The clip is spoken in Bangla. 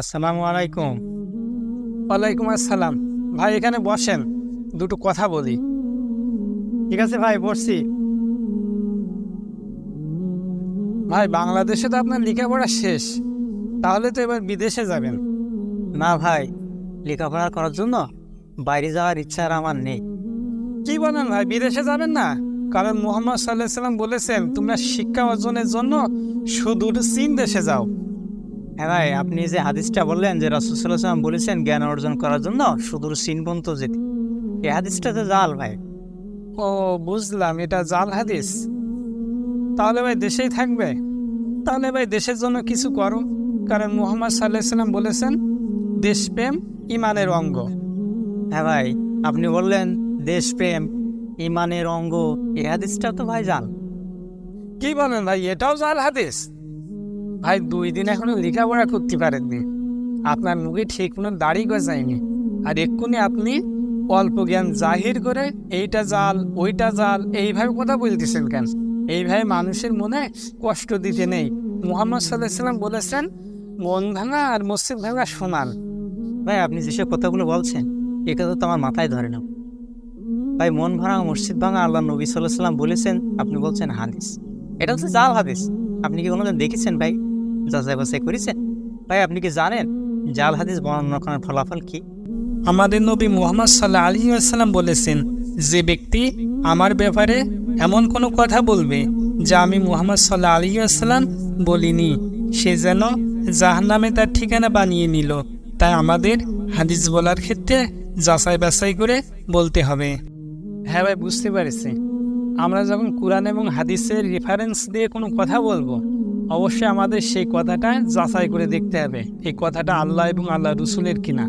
আসসালামু আলাইকুম। ওয়ালাইকুম আসসালাম। ভাই এখানে বসেন। দুটো কথা বলি। ঠিক আছে ভাই বসছি। ভাই বাংলাদেশে তো আপনার লেখাপড়া শেষ। তাহলে তো এবার বিদেশে যাবেন। না ভাই লেখাপড়া করার জন্য বাইরে যাওয়ার ইচ্ছা আর আমার নেই। কি বলেন ভাই বিদেশে যাবেন না? কারণ মোহাম্মদ সাল্লাহ সাল্লাম বলেছেন তোমরা শিক্ষা অর্জনের জন্য সুদূর চীন দেশে যাও। হ্যাঁ ভাই আপনি যে হাদিসটা বললেন যে রাসুসাল্লাম বলেছেন জ্ঞান অর্জন করার জন্য সুদূর পর্যন্ত যেতে। এই হাদিসটা তো জাল ভাই। ও বুঝলাম এটা জাল হাদিস। তাহলে ভাই দেশেই থাকবে। তাহলে ভাই দেশের জন্য কিছু করো। কারণ মোহাম্মদ সাল্লাহ সাল্লাম বলেছেন দেশপ্রেম ইমানের অঙ্গ। হ্যাঁ ভাই আপনি বললেন দেশপ্রেম ইমানের অঙ্গ এই হাদিসটা তো ভাই জাল। কি বলেন ভাই এটাও জাল হাদিস? ভাই, দুই দিন এখনও লেখাপড়া করতে পারেননি। আপনার মুখে ঠিক কোনো দাড়ি গজায়নি। আর এক্ষুনি আপনি অল্প জ্ঞান জাহির করে এইটা জাল, ওইটা জাল, এইভাবে কথা বলতেছেন কেন? এইভাবে মানুষের মনে কষ্ট দিতে নেই। মোহাম্মদ সাল্লাহ সাল্লাম বলেছেন, মন ভাঙা আর মসজিদ ভাঙা সমান। ভাই, আপনি যেসব কথাগুলো বলছেন, এটা তো আমার মাথায় ধরে না ভাই, মন ভাঙা, মসজিদ ভাঙা আল্লাহ নবী সাল্লাহ সাল্লাম বলেছেন, আপনি বলছেন হাদিস। এটা হচ্ছে জাল হাদিস। আপনি কি কোনোদিন দেখেছেন ভাই? যাচাই বাছাই করেছেন ভাই আপনি কি জানেন জাল হাদিস বর্ণনা করার ফলাফল কি? আমাদের নবী মুহাম্মদ সাল্লাহ আলী আসসালাম বলেছেন যে ব্যক্তি আমার ব্যাপারে এমন কোনো কথা বলবে যা আমি মুহাম্মদ সাল্লাহ আলী আসসালাম বলিনি সে যেন জাহান্নামে তার ঠিকানা বানিয়ে নিল। তাই আমাদের হাদিস বলার ক্ষেত্রে যাচাই বাছাই করে বলতে হবে। হ্যাঁ ভাই বুঝতে পেরেছি। আমরা যখন কোরআন এবং হাদিসের রেফারেন্স দিয়ে কোনো কথা বলব অবশ্যই আমাদের সেই কথাটা যাচাই করে দেখতে হবে। এই কথাটা আল্লাহ এবং আল্লাহ রসুলের কিনা।